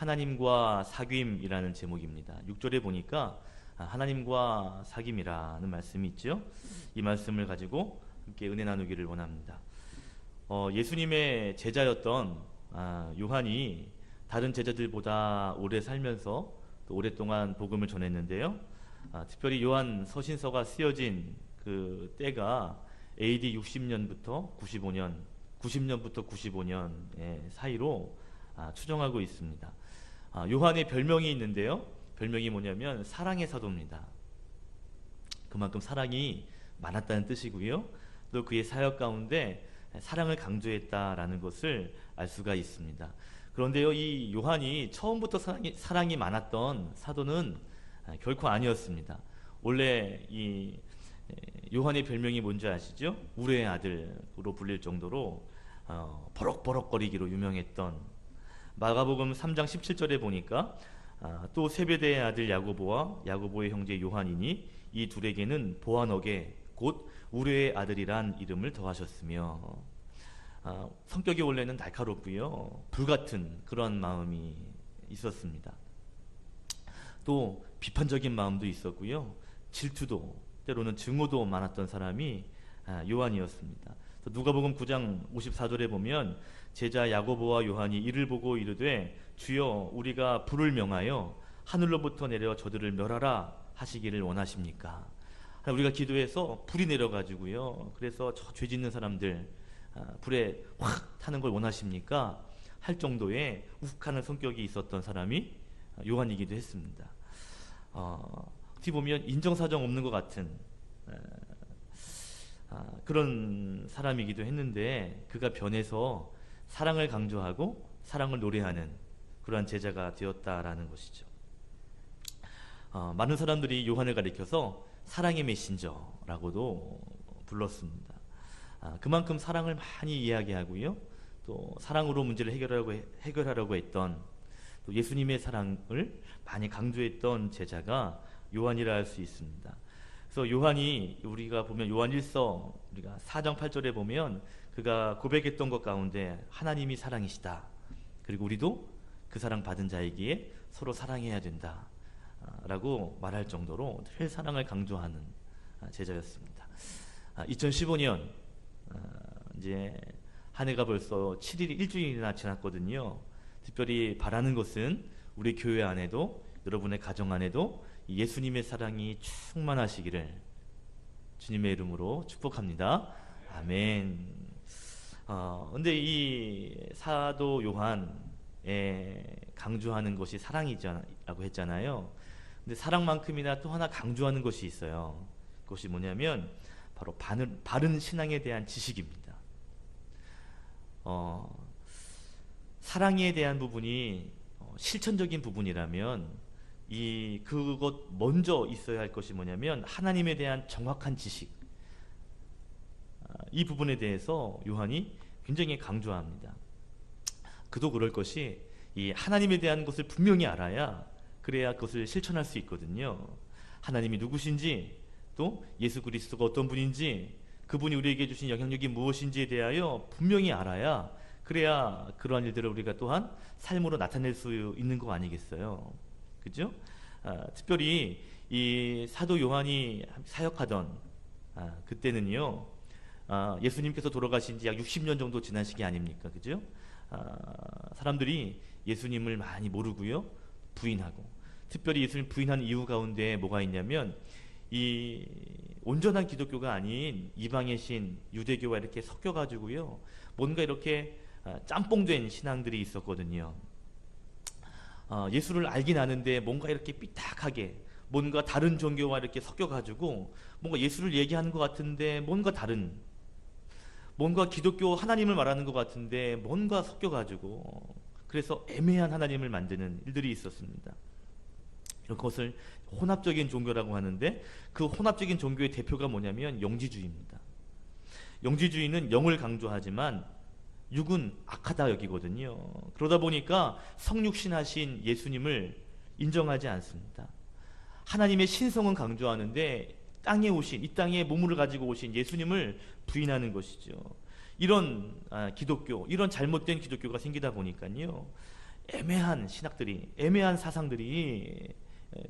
하나님과 사귐이라는 제목입니다. 6절에 보니까 아, 하나님과 사귐이라는 말씀이 있죠. 이 말씀을 가지고 함께 은혜 나누기를 원합니다. 어, 예수님의 제자였던 아, 요한이 다른 제자들보다 오래 살면서 또 오랫동안 복음을 전했는데요. 아, 특별히 요한 서신서가 쓰여진 그 때가 AD 60년부터 95년, 90년부터 95년 사이로 아, 추정하고 있습니다. 아, 요한의 별명이 있는데요. 별명이 뭐냐면 사랑의 사도입니다. 그만큼 사랑이 많았다는 뜻이고요. 또 그의 사역 가운데 사랑을 강조했다라는 것을 알 수가 있습니다. 그런데요, 이 요한이 처음부터 사랑이, 사랑이 많았던 사도는 아, 결코 아니었습니다. 원래 이 요한의 별명이 뭔지 아시죠? 우레의 아들로 불릴 정도로 어, 버럭버럭거리기로 유명했던 마가복음 3장 17절에 보니까 아, 또 세베대의 아들 야고보와 야고보의 형제 요한이니 이 둘에게는 보아너게 곧 우레의 아들이란 이름을 더하셨으며 아, 성격이 원래는 날카롭고요 불같은 그런 마음이 있었습니다. 또 비판적인 마음도 있었고요 질투도 때로는 증오도 많았던 사람이 아, 요한이었습니다. 누가복음 9장 54절에 보면 제자 야고보와 요한이 이를 보고 이르되 주여 우리가 불을 명하여 하늘로부터 내려 저들을 멸하라 하시기를 원하십니까? 우리가 기도해서 불이 내려가지고요. 그래서 저 죄 짓는 사람들 아, 불에 확 타는 걸 원하십니까? 할 정도의 욱하는 성격이 있었던 사람이 요한이기도 했습니다. 어, 어떻게 보면 인정사정 없는 것 같은 아, 그런 사람이기도 했는데 그가 변해서 사랑을 강조하고 사랑을 노래하는 그러한 제자가 되었다라는 것이죠. 어, 많은 사람들이 요한을 가리켜서 사랑의 메신저라고도 불렀습니다. 아, 그만큼 사랑을 많이 이야기하고요. 또 사랑으로 문제를 해결하려고, 해결하려고 했던 또 예수님의 사랑을 많이 강조했던 제자가 요한이라 할 수 있습니다. 그래서 요한이 우리가 보면 요한 1서 우리가 4장 8절에 보면 그가 고백했던 것 가운데 하나님이 사랑이시다. 그리고 우리도 그 사랑 받은 자이기에 서로 사랑해야 된다. 라고 말할 정도로 늘 사랑을 강조하는 아, 제자였습니다. 2015년 아, 아, 이제 한 해가 벌써 7일 일주일이나 지났거든요. 특별히 바라는 것은 우리 교회 안에도 여러분의 가정 안에도 예수님의 사랑이 충만하시기를 주님의 이름으로 축복합니다. 아멘. 어, 근데 이 사도 요한에 강조하는 것이 사랑이라고 했잖아요. 근데 사랑만큼이나 또 하나 강조하는 것이 있어요. 그것이 뭐냐면 바로 바른, 바른 신앙에 대한 지식입니다. 어, 사랑에 대한 부분이 어, 실천적인 부분이라면 이 그것 먼저 있어야 할 것이 뭐냐면 하나님에 대한 정확한 지식. 아, 이 부분에 대해서 요한이 굉장히 강조합니다. 그도 그럴 것이 이 하나님에 대한 것을 분명히 알아야 그래야 그것을 실천할 수 있거든요. 하나님이 누구신지 또 예수 그리스도가 어떤 분인지 그분이 우리에게 주신 영향력이 무엇인지에 대하여 분명히 알아야 그래야 그러한 일들을 우리가 또한 삶으로 나타낼 수 있는 거 아니겠어요? 그죠? 아, 특별히 이 사도 요한이 사역하던 아, 그때는요 아, 예수님께서 돌아가신 지 약 60년 정도 지난 시기 아닙니까 그죠? 아, 사람들이 예수님을 많이 모르고요 부인하고 특별히 예수님 부인한 이유 가운데 뭐가 있냐면 이 온전한 기독교가 아닌 이방의 신 유대교와 이렇게 섞여 가지고요 뭔가 이렇게 아, 짬뽕된 신앙들이 있었거든요. 어, 예수를 알긴 아는데 뭔가 이렇게 삐딱하게 뭔가 다른 종교와 이렇게 섞여 가지고 뭔가 예수를 얘기하는 것 같은데 뭔가 다른 뭔가 기독교 하나님을 말하는 것 같은데 뭔가 섞여가지고 그래서 애매한 하나님을 만드는 일들이 있었습니다. 이런 것을 혼합적인 종교라고 하는데 그 혼합적인 종교의 대표가 뭐냐면 영지주의입니다. 영지주의는 영을 강조하지만 육은 악하다 여기거든요. 그러다 보니까 성육신하신 예수님을 인정하지 않습니다. 하나님의 신성은 강조하는데 땅에 오신 이 땅에 몸을 가지고 오신 예수님을 부인하는 것이죠. 이런 아, 기독교, 이런 잘못된 기독교가 생기다 보니까요. 애매한 신학들이 애매한 사상들이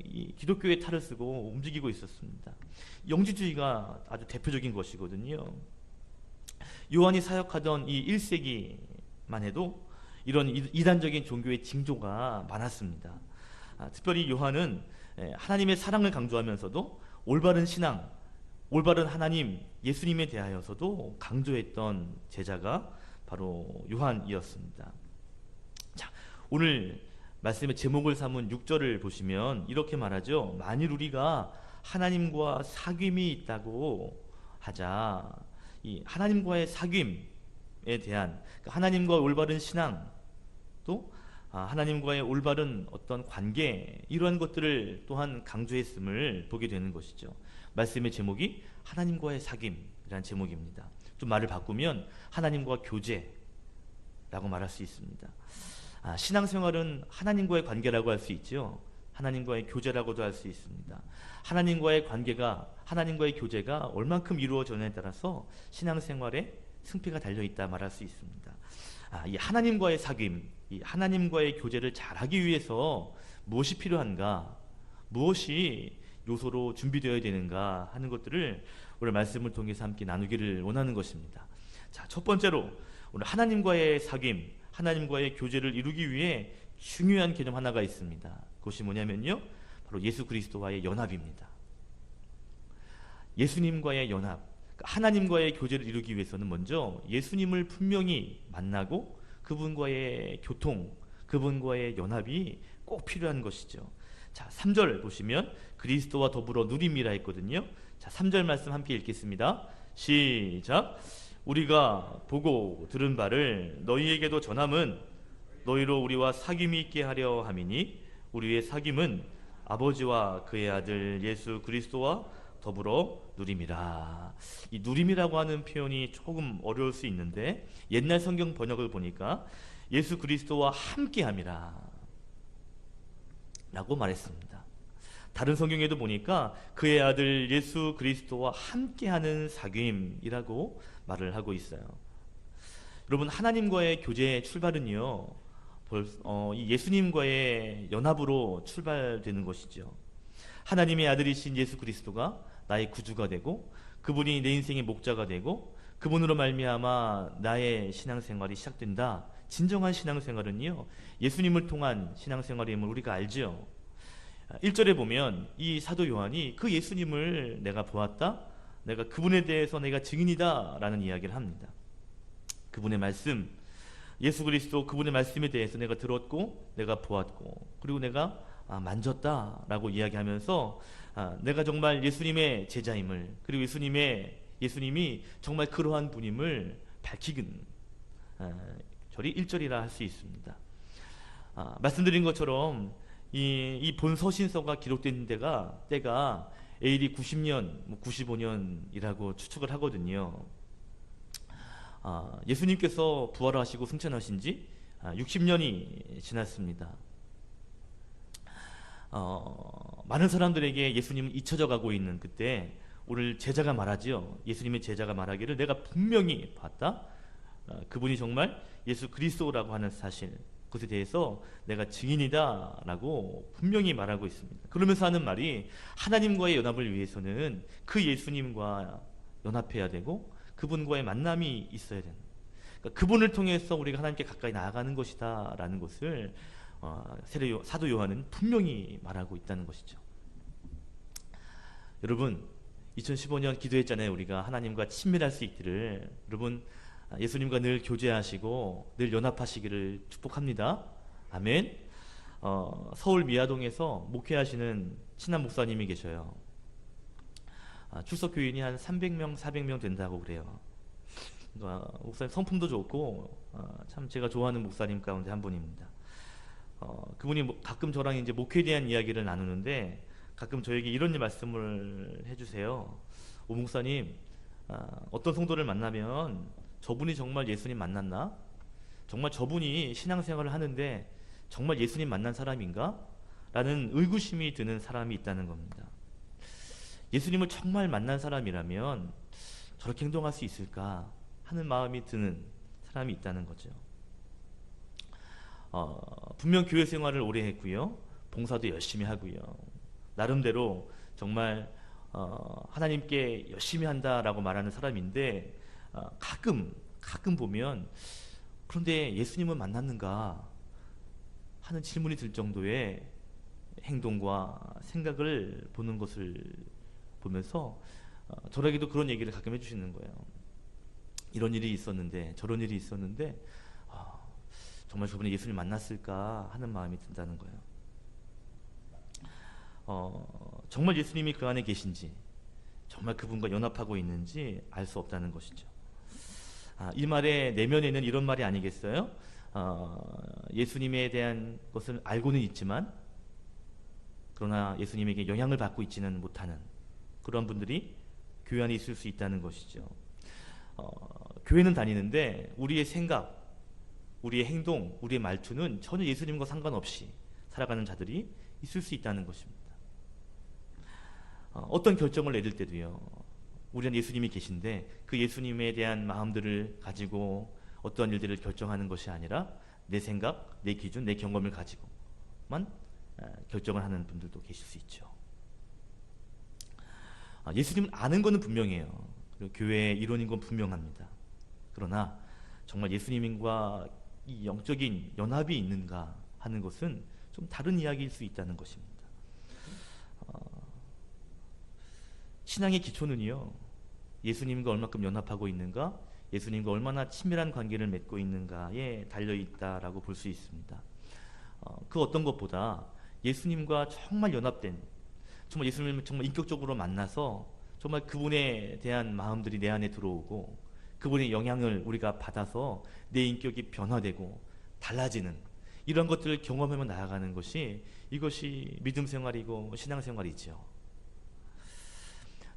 이 기독교의 탈을 쓰고 움직이고 있었습니다. 영지주의가 아주 대표적인 것이거든요. 요한이 사역하던 이 1세기만 해도 이런 이단적인 종교의 징조가 많았습니다. 아, 특별히 요한은 하나님의 사랑을 강조하면서도 올바른 신앙, 올바른 하나님, 예수님에 대하여서도 강조했던 제자가 바로 요한이었습니다. 자, 오늘 말씀의 제목을 삼은 6절을 보시면 이렇게 말하죠. 만일 우리가 하나님과 사귐이 있다고 하자. 이 하나님과의 사귐에 대한 그러니까 하나님과 올바른 신앙 또 아, 하나님과의 올바른 어떤 관계 이러한 것들을 또한 강조했음을 보게 되는 것이죠. 말씀의 제목이 하나님과의 사귐이라는 제목입니다. 좀 말을 바꾸면 하나님과 교제라고 말할 수 있습니다. 아, 신앙생활은 하나님과의 관계라고 할 수 있죠. 하나님과의 교제라고도 할 수 있습니다. 하나님과의 관계가 하나님과의 교제가 얼만큼 이루어졌냐에 따라서 신앙생활에 승패가 달려 있다 말할 수 있습니다. 아, 이 하나님과의 사귐, 이 하나님과의 교제를 잘하기 위해서 무엇이 필요한가, 무엇이 요소로 준비되어야 되는가 하는 것들을 오늘 말씀을 통해서 함께 나누기를 원하는 것입니다. 자, 첫 번째로 오늘 하나님과의 사귐, 하나님과의 교제를 이루기 위해 중요한 개념 하나가 있습니다. 그것이 뭐냐면요. 바로 예수 그리스도와의 연합입니다. 예수님과의 연합. 그러니까 하나님과의 교제를 이루기 위해서는 먼저 예수님을 분명히 만나고 그분과의 교통, 그분과의 연합이 꼭 필요한 것이죠. 자, 3절 보시면 그리스도와 더불어 누림이라 했거든요. 자, 3절 말씀 함께 읽겠습니다. 시작. 우리가 보고 들은 바를 너희에게도 전함은 너희로 우리와 사귐이 있게 하려 함이니 우리의 사귐은 아버지와 그의 아들 예수 그리스도와 더불어 누림이라. 이 누림이라고 하는 표현이 조금 어려울 수 있는데 옛날 성경 번역을 보니까 예수 그리스도와 함께함이라. 라고 말했습니다. 다른 성경에도 보니까 그의 아들 예수 그리스도와 함께하는 사귐이라고 말을 하고 있어요. 여러분 하나님과의 교제의 출발은요, 어, 예수님과의 연합으로 출발되는 것이죠. 하나님의 아들이신 예수 그리스도가 나의 구주가 되고 그분이 내 인생의 목자가 되고 그분으로 말미암아 나의 신앙생활이 시작된다. 진정한 신앙생활은요. 예수님을 통한 신앙생활임을 우리가 알죠. 1절에 보면 이 사도 요한이 그 예수님을 내가 보았다. 내가 그분에 대해서 내가 증인이다 라는 이야기를 합니다. 그분의 말씀, 예수 그리스도 그분의 말씀에 대해서 내가 들었고 내가 보았고 그리고 내가 아, 만졌다라고 이야기하면서 아, 내가 정말 예수님의 제자임을 그리고 예수님의 예수님이 정말 그러한 분임을 밝히긴 아, 절이 1절이라 할 수 있습니다. 아, 말씀드린 것처럼 이, 이 본서신서가 기록된 데가 때가 AD 90년, 95년이라고 뭐 추측을 하거든요. 아, 예수님께서 부활하시고 승천하신 지 60년이 아, 지났습니다. 어, 많은 사람들에게 예수님은 잊혀져 가고 있는 그때 오늘 제자가 말하지요. 예수님의 제자가 말하기를 내가 분명히 봤다. 어, 그분이 정말 예수 그리스도라고 하는 사실 그것에 대해서 내가 증인이다라고 분명히 말하고 있습니다. 그러면서 하는 말이 하나님과의 연합을 위해서는 그 예수님과 연합해야 되고 그분과의 만남이 있어야 되는. 그러니까 그분을 통해서 우리가 하나님께 가까이 나아가는 것이다라는 것을 어, 사도 요한은 분명히 말하고 있다는 것이죠. 여러분 2015년 기도했잖아요. 우리가 하나님과 친밀할 수 있기를 여러분 예수님과 늘 교제하시고 늘 연합하시기를 축복합니다. 아멘. 어, 서울 미아동에서 목회하시는 친한 목사님이 계셔요. 아, 출석 교인이 한 300명, 400명 된다고 그래요. 어, 목사님 성품도 좋고 어, 참 제가 좋아하는 목사님 가운데 한 분입니다. 어, 그분이 뭐 가끔 저랑 이제 목회에 대한 이야기를 나누는데 가끔 저에게 이런 말씀을 해주세요. 오 목사님, 아, 어떤 성도를 만나면 저분이 정말 예수님 만났나? 정말 저분이 신앙생활을 하는데 정말 예수님 만난 사람인가? 라는 의구심이 드는 사람이 있다는 겁니다. 예수님을 정말 만난 사람이라면 저렇게 행동할 수 있을까 하는 마음이 드는 사람이 있다는 거죠. 어, 분명 교회 생활을 오래 했고요. 봉사도 열심히 하고요. 나름대로 정말 어, 하나님께 열심히 한다라고 말하는 사람인데 어, 가끔 가끔 보면 그런데 예수님은 만났는가 하는 질문이 들 정도의 행동과 생각을 보는 것을 보면서 어, 저에게도 그런 얘기를 가끔 해주시는 거예요. 이런 일이 있었는데 저런 일이 있었는데 아, 정말 저번에 예수님 만났을까 하는 마음이 든다는 거예요. 어, 정말 예수님이 그 안에 계신지 정말 그분과 연합하고 있는지 알 수 없다는 것이죠. 아, 이 말의 내면에는 이런 말이 아니겠어요? 어, 예수님에 대한 것을 알고는 있지만 그러나 예수님에게 영향을 받고 있지는 못하는 그런 분들이 교회 안에 있을 수 있다는 것이죠. 어, 교회는 다니는데 우리의 생각, 우리의 행동, 우리의 말투는 전혀 예수님과 상관없이 살아가는 자들이 있을 수 있다는 것입니다. 어, 어떤 결정을 내릴 때도요. 우리는 예수님이 계신데 그 예수님에 대한 마음들을 가지고 어떤 일들을 결정하는 것이 아니라 내 생각, 내 기준, 내 경험을 가지고만 어, 결정을 하는 분들도 계실 수 있죠. 아, 예수님을 아는 것은 분명해요. 교회의 일원인 건 분명합니다. 그러나 정말 예수님과 이 영적인 연합이 있는가 하는 것은 좀 다른 이야기일 수 있다는 것입니다. 어, 신앙의 기초는요. 예수님과 얼마큼 연합하고 있는가, 예수님과 얼마나 친밀한 관계를 맺고 있는가에 달려 있다라고 볼 수 있습니다. 어, 그 어떤 것보다 예수님과 정말 연합된 정말 예수님을 정말 인격적으로 만나서 정말 그분에 대한 마음들이 내 안에 들어오고 그분의 영향을 우리가 받아서 내 인격이 변화되고 달라지는 이런 것들을 경험하며 나아가는 것이 이것이 믿음 생활이고 신앙 생활이죠.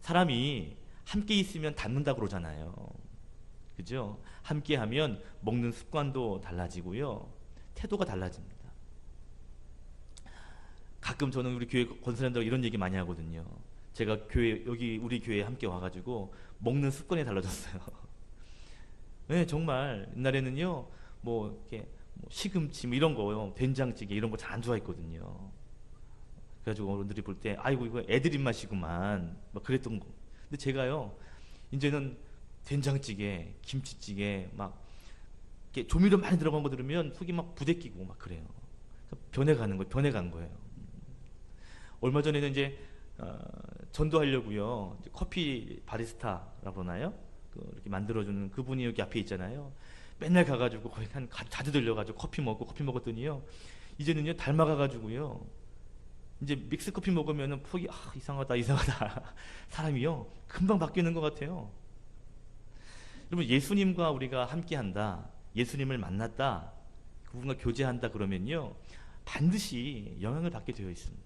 사람이 함께 있으면 닮는다 그러잖아요. 그죠? 함께 하면 먹는 습관도 달라지고요. 태도가 달라집니다. 가끔 저는 우리 교회 권사님들 이런 얘기 많이 하거든요. 제가 교회 여기 우리 교회에 함께 와 가지고 먹는 습관이 달라졌어요. 네, 정말 옛날에는요, 뭐 이렇게 뭐 시금치 뭐 이런 거요, 된장찌개 이런 거 잘 안 좋아했거든요. 그래가지고 어른들이 볼 때, 아이고 이거 애들 입맛이구만, 막 그랬던 거. 근데 제가요, 이제는 된장찌개, 김치찌개 막 이렇게 조미료 많이 들어간 거 들으면 속이 막 부대끼고 막 그래요. 변해가는 거예요. 변해간 거예요. 얼마 전에는 이제 어, 전도하려고요. 커피 바리스타라고 그러나요? 그 이렇게 만들어주는 그분이 여기 앞에 있잖아요. 맨날 가가지고 거기 한 가- 자주 들려가지고 커피 먹고 커피 먹었더니요. 이제는요 닮아가가지고요. 이제 믹스 커피 먹으면은 속이 아, 이상하다 이상하다 사람이요 금방 바뀌는 것 같아요. 여러분 예수님과 우리가 함께한다, 예수님을 만났다, 그분과 교제한다 그러면요 반드시 영향을 받게 되어 있습니다.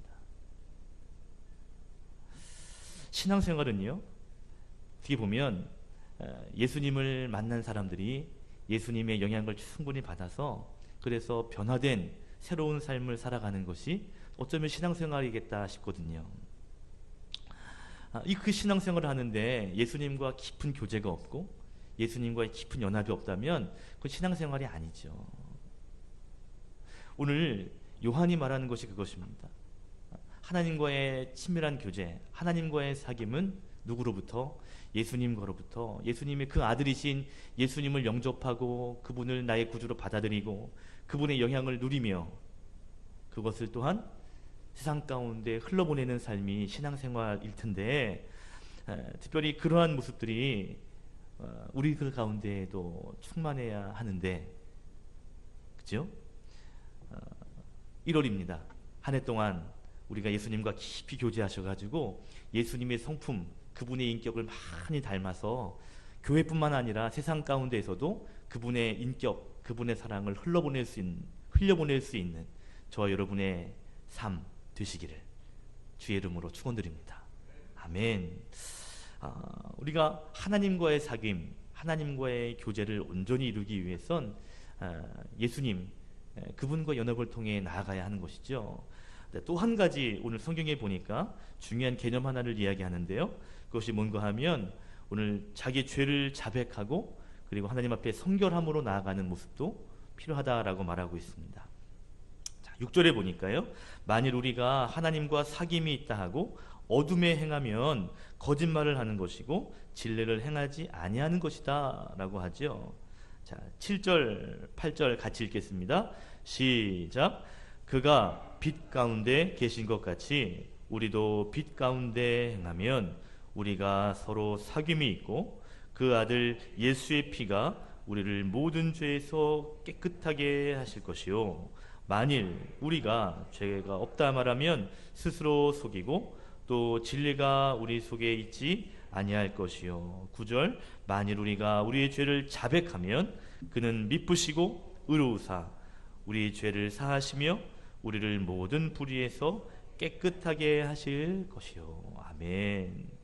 신앙생활은요 어떻게 보면 어, 예수님을 만난 사람들이 예수님의 영향을 충분히 받아서 그래서 변화된 새로운 삶을 살아가는 것이 어쩌면 신앙생활이겠다 싶거든요. 아, 이그 신앙생활을 하는데 예수님과 깊은 교제가 없고 예수님과의 깊은 연합이 없다면 그 신앙생활이 아니죠. 오늘 요한이 말하는 것이 그것입니다. 하나님과의 친밀한 교제, 하나님과의 사귐은 누구로부터? 예수님과로부터 예수님의 그 아들이신 예수님을 영접하고 그분을 나의 구주로 받아들이고 그분의 영향을 누리며 그것을 또한 세상 가운데 흘러보내는 삶이 신앙생활일 텐데 에, 특별히 그러한 모습들이 어, 우리 그 가운데에도 충만해야 하는데 그죠? 어, 1월입니다. 한 해 동안 우리가 예수님과 깊이 교제하셔가지고 예수님의 성품, 그분의 인격을 많이 닮아서 교회뿐만 아니라 세상 가운데에서도 그분의 인격, 그분의 사랑을 흘러보낼 수 있는, 흘려보낼 수 있는 저와 여러분의 삶 되시기를 주의 이름으로 축원드립니다. 아멘. 아, 우리가 하나님과의 사귐, 하나님과의 교제를 온전히 이루기 위해선 아, 예수님 에, 그분과 연합을 통해 나아가야 하는 것이죠. 또 한 가지 오늘 성경에 보니까 중요한 개념 하나를 이야기하는데요. 그것이 뭔가 하면 오늘 자기 죄를 자백하고 그리고 하나님 앞에 성결함으로 나아가는 모습도 필요하다라고 말하고 있습니다. 6절에 보니까요. 만일 우리가 하나님과 사귐이 있다 하고 어둠에 행하면 거짓말을 하는 것이고 진리를 행하지 아니하는 것이다라고 하죠. 자, 7절, 8절 같이 읽겠습니다. 시작. 그가 빛 가운데 계신 것 같이 우리도 빛 가운데 행하면 우리가 서로 사귐이 있고 그 아들 예수의 피가 우리를 모든 죄에서 깨끗하게 하실 것이요. 만일 우리가 죄가 없다 말하면 스스로 속이고 또 진리가 우리 속에 있지 아니할 것이요. 9절 만일 우리가 우리의 죄를 자백하면 그는 미쁘시고 의로우사 우리 죄를 사하시며 우리를 모든 불의에서 깨끗하게 하실 것이요. 아멘.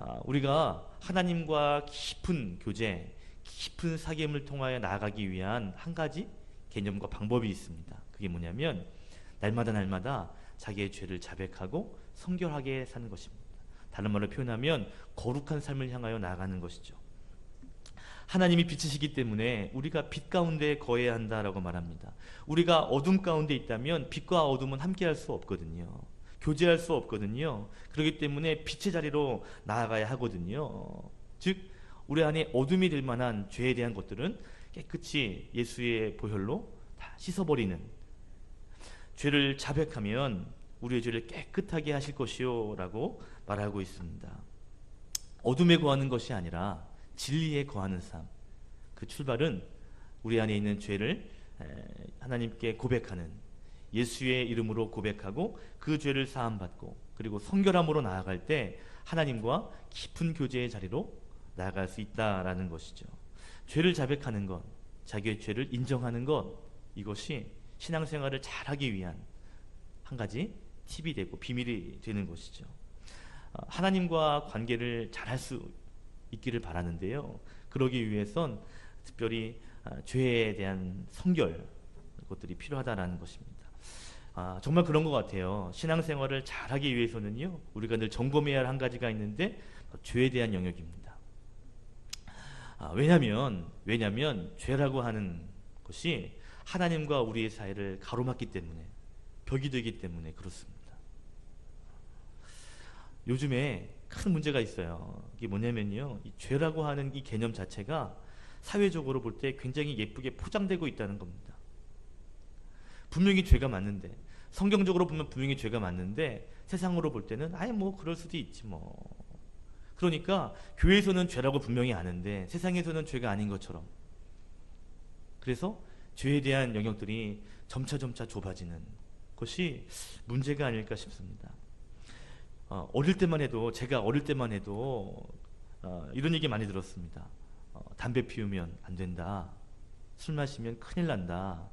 아, 우리가 하나님과 깊은 교제, 깊은 사귐을 통하여 나아가기 위한 한 가지 개념과 방법이 있습니다. 그게 뭐냐면 날마다 날마다 자기의 죄를 자백하고 성결하게 사는 것입니다. 다른 말로 표현하면 거룩한 삶을 향하여 나아가는 것이죠. 하나님이 빛이시기 때문에 우리가 빛 가운데 거해야 한다라고 말합니다. 우리가 어둠 가운데 있다면 빛과 어둠은 함께할 수 없거든요. 교제할 수 없거든요. 그렇기 때문에 빛의 자리로 나아가야 하거든요. 즉 우리 안에 어둠이 될 만한 죄에 대한 것들은 깨끗이 예수의 보혈로 다 씻어버리는 죄를 자백하면 우리의 죄를 깨끗하게 하실 것이요 라고 말하고 있습니다. 어둠에 거하는 것이 아니라 진리에 거하는 삶. 그 출발은 우리 안에 있는 죄를 하나님께 고백하는 예수의 이름으로 고백하고 그 죄를 사함 받고 그리고 성결함으로 나아갈 때 하나님과 깊은 교제의 자리로 나아갈 수 있다라는 것이죠. 죄를 자백하는 것, 자기의 죄를 인정하는 것 이것이 신앙생활을 잘하기 위한 한 가지 팁이 되고 비밀이 되는 것이죠. 어, 하나님과 관계를 잘할 수 있기를 바라는데요. 그러기 위해선 특별히 아, 죄에 대한 성결 것들이 필요하다라는 것입니다. 아, 정말 그런 것 같아요. 신앙생활을 잘하기 위해서는요, 우리가 늘 점검해야 할 한 가지가 있는데 죄에 대한 영역입니다. 아, 왜냐하면 왜냐하면 죄라고 하는 것이 하나님과 우리의 사이를 가로막기 때문에 벽이 되기 때문에 그렇습니다. 요즘에 큰 문제가 있어요. 이게 뭐냐면요. 이 죄라고 하는 이 개념 자체가 사회적으로 볼 때 굉장히 예쁘게 포장되고 있다는 겁니다. 분명히 죄가 맞는데 성경적으로 보면 분명히 죄가 맞는데 세상으로 볼 때는 아예 뭐 그럴 수도 있지 뭐. 그러니까 교회에서는 죄라고 분명히 아는데 세상에서는 죄가 아닌 것처럼. 그래서 죄에 대한 영역들이 점차 점차 좁아지는 것이 문제가 아닐까 싶습니다. 어, 어릴 때만 해도 제가 어릴 때만 해도 어, 이런 얘기 많이 들었습니다. 어, 담배 피우면 안 된다. 술 마시면 큰일 난다.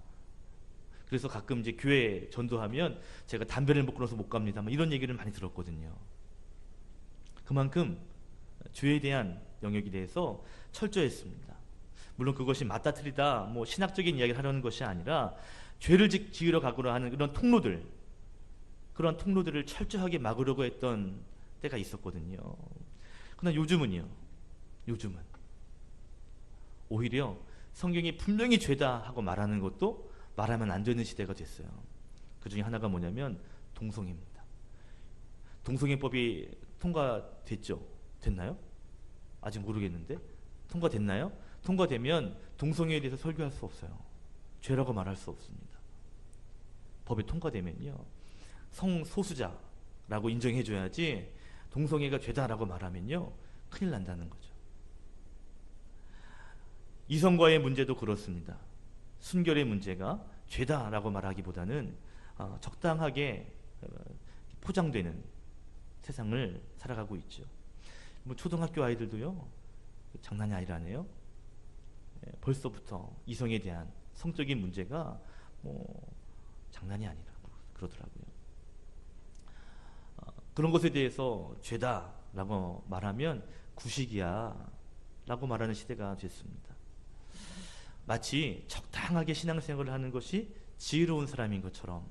그래서 가끔 이제 교회 전도하면 제가 담배를 먹고 나서 못 갑니다. 뭐 이런 얘기를 많이 들었거든요. 그만큼 죄에 대한 영역에 대해서 철저했습니다. 물론 그것이 맞다 틀리다 뭐 신학적인 이야기를 하려는 것이 아니라 죄를 지으러 가고자 하는 그런 통로들 그런 통로들을 철저하게 막으려고 했던 때가 있었거든요. 그러나 요즘은요. 요즘은 오히려 성경이 분명히 죄다 하고 말하는 것도 말하면 안 되는 시대가 됐어요. 그 중에 하나가 뭐냐면 동성애입니다. 동성애법이 통과됐죠? 됐나요? 아직 모르겠는데 통과됐나요? 통과되면 동성애에 대해서 설교할 수 없어요. 죄라고 말할 수 없습니다. 법이 통과되면요. 성소수자라고 인정해줘야지 동성애가 죄다라고 말하면요 큰일 난다는 거죠. 이성과의 문제도 그렇습니다. 순결의 문제가 죄다라고 말하기보다는 어, 적당하게 어, 포장되는 세상을 살아가고 있죠. 뭐 초등학교 아이들도요 장난이 아니라네요. 예, 벌써부터 이성에 대한 성적인 문제가 뭐 장난이 아니라고 그러더라고요. 그런 것에 대해서 죄다라고 말하면 구식이야 라고 말하는 시대가 됐습니다. 마치 적당하게 신앙생활을 하는 것이 지혜로운 사람인 것처럼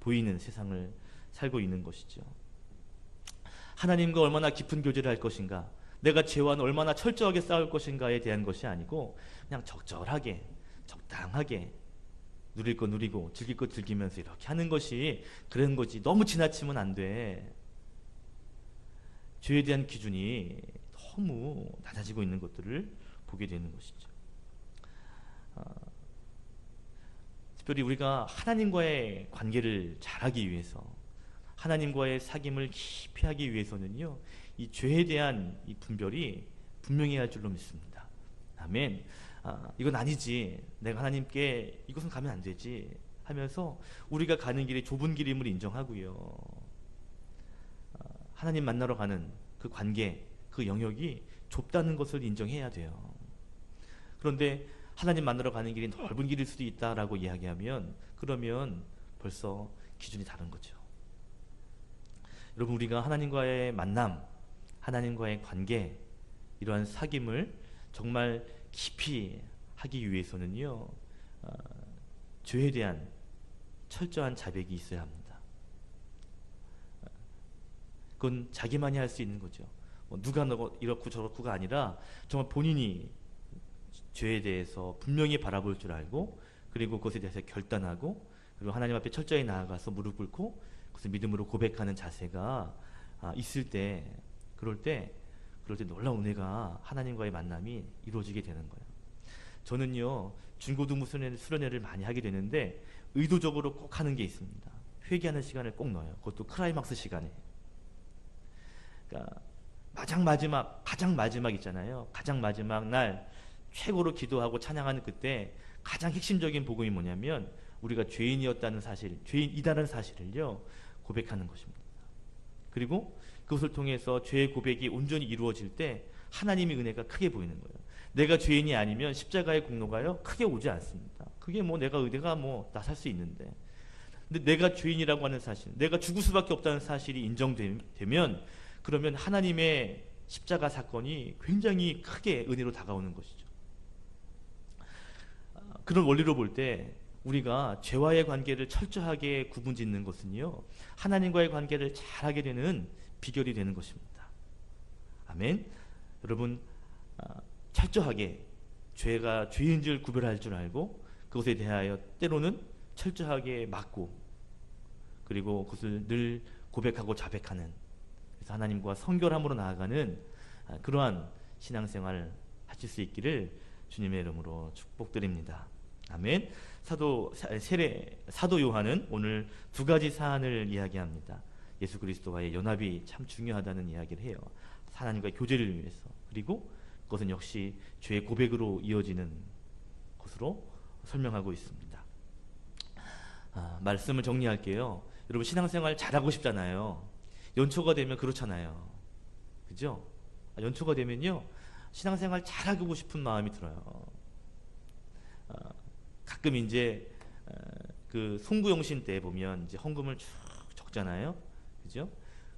보이는 세상을 살고 있는 것이죠. 하나님과 얼마나 깊은 교제를 할 것인가, 내가 죄와는 얼마나 철저하게 싸울 것인가에 대한 것이 아니고 그냥 적절하게, 적당하게 누릴 거 누리고 즐길 거 즐기면서 이렇게 하는 것이 그런 거지. 너무 지나치면 안 돼. 죄에 대한 기준이 너무 낮아지고 있는 것들을 보게 되는 것이죠. 특별히 우리가 하나님과의 관계를 잘하기 위해서 하나님과의 사귐을 깊이 하기 위해서는요. 이 죄에 대한 이 분별이 분명해야 할 줄로 믿습니다. 아멘. 아, 이건 아니지. 내가 하나님께 이것은 가면 안 되지. 하면서 우리가 가는 길이 좁은 길임을 인정하고요. 아, 하나님 만나러 가는 그 관계, 그 영역이 좁다는 것을 인정해야 돼요. 그런데 하나님 만나러 가는 길이 넓은 길일 수도 있다라고 이야기하면 그러면 벌써 기준이 다른 거죠. 여러분 우리가 하나님과의 만남, 하나님과의 관계, 이러한 사귐을 정말 깊이 하기 위해서는요, 어, 죄에 대한 철저한 자백이 있어야 합니다. 어, 그건 자기만이 할 수 있는 거죠. 뭐 누가 너 이렇고 저렇고가 아니라 정말 본인이 죄에 대해서 분명히 바라볼 줄 알고 그리고 그것에 대해서 결단하고 그리고 하나님 앞에 철저히 나아가서 무릎 꿇고 그것을 믿음으로 고백하는 자세가 아, 있을 때 그럴 때 그럴 때 놀라운 은혜가 하나님과의 만남이 이루어지게 되는 거예요. 저는요 중고등부 수련회, 수련회를 많이 하게 되는데 의도적으로 꼭 하는 게 있습니다. 회개하는 시간을 꼭 넣어요. 그것도 크라이막스 시간에. 그러니까 가장 마지막 가장 마지막 있잖아요. 가장 마지막 날 최고로 기도하고 찬양하는 그때 가장 핵심적인 복음이 뭐냐면 우리가 죄인이었다는 사실, 죄인이다는 사실을요 고백하는 것입니다. 그리고 그것을 통해서 죄의 고백이 온전히 이루어질 때 하나님의 은혜가 크게 보이는 거예요. 내가 죄인이 아니면 십자가의 공로가요 크게 오지 않습니다. 그게 뭐 내가 의대가 뭐 나 살 수 있는데. 근데 내가 죄인이라고 하는 사실, 내가 죽을 수밖에 없다는 사실이 인정되면 그러면 하나님의 십자가 사건이 굉장히 크게 은혜로 다가오는 것이죠. 그런 원리로 볼 때 우리가 죄와의 관계를 철저하게 구분짓는 것은요 하나님과의 관계를 잘하게 되는 비결이 되는 것입니다. 아멘. 여러분 아, 철저하게 죄가 죄인 줄 구별할 줄 알고 그것에 대하여 때로는 철저하게 막고 그리고 그것을 늘 고백하고 자백하는 그래서 하나님과 성결함으로 나아가는 아, 그러한 신앙생활 하실 수 있기를 주님의 이름으로 축복드립니다. 아멘. 사도 세례 사도 요한은 오늘 두 가지 사안을 이야기합니다. 예수 그리스도와의 연합이 참 중요하다는 이야기를 해요. 하나님과의 교제를 위해서. 그리고 그것은 역시 죄의 고백으로 이어지는 것으로 설명하고 있습니다. 아, 말씀을 정리할게요. 여러분 신앙생활 잘하고 싶잖아요. 연초가 되면 그렇잖아요. 그죠? 아, 연초가 되면요. 신앙생활 잘하고 싶은 마음이 들어요. 아, 가끔 이제 어, 그 송구영신 때 보면 이제 헌금을 쭉 적잖아요. 그죠?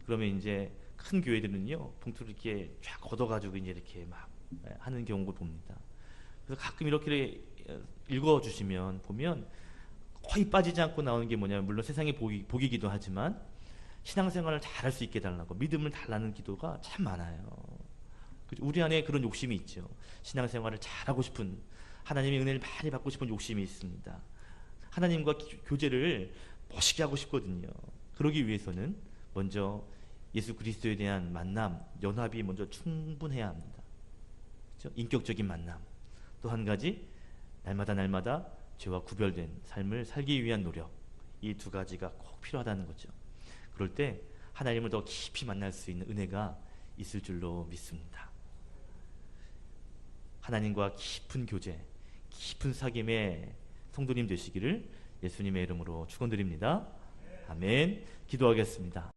그러면 이제 큰 교회들은요 봉투를 이렇게 쫙 걷어가지고 이제 이렇게 막 예, 하는 경우를 봅니다. 그래서 가끔 이렇게 어, 읽어주시면 보면 거의 빠지지 않고 나오는 게 뭐냐면 물론 세상의 복이, 복이기도 하지만 신앙생활을 잘할 수 있게 달라고 믿음을 달라는 기도가 참 많아요. 우리 안에 그런 욕심이 있죠. 신앙생활을 잘하고 싶은 하나님의 은혜를 많이 받고 싶은 욕심이 있습니다. 하나님과 교제를 멋있게 하고 싶거든요. 그러기 위해서는 먼저 예수 그리스도에 대한 만남, 연합이 먼저 충분해야 합니다. 그렇죠? 인격적인 만남. 또 한 가지 날마다 날마다 죄와 구별된 삶을 살기 위한 노력. 이 두 가지가 꼭 필요하다는 거죠. 그럴 때 하나님을 더 깊이 만날 수 있는 은혜가 있을 줄로 믿습니다. 하나님과 깊은 교제, 깊은 사귐의 성도님 되시기를 예수님의 이름으로 축원드립니다. 아멘. 기도하겠습니다.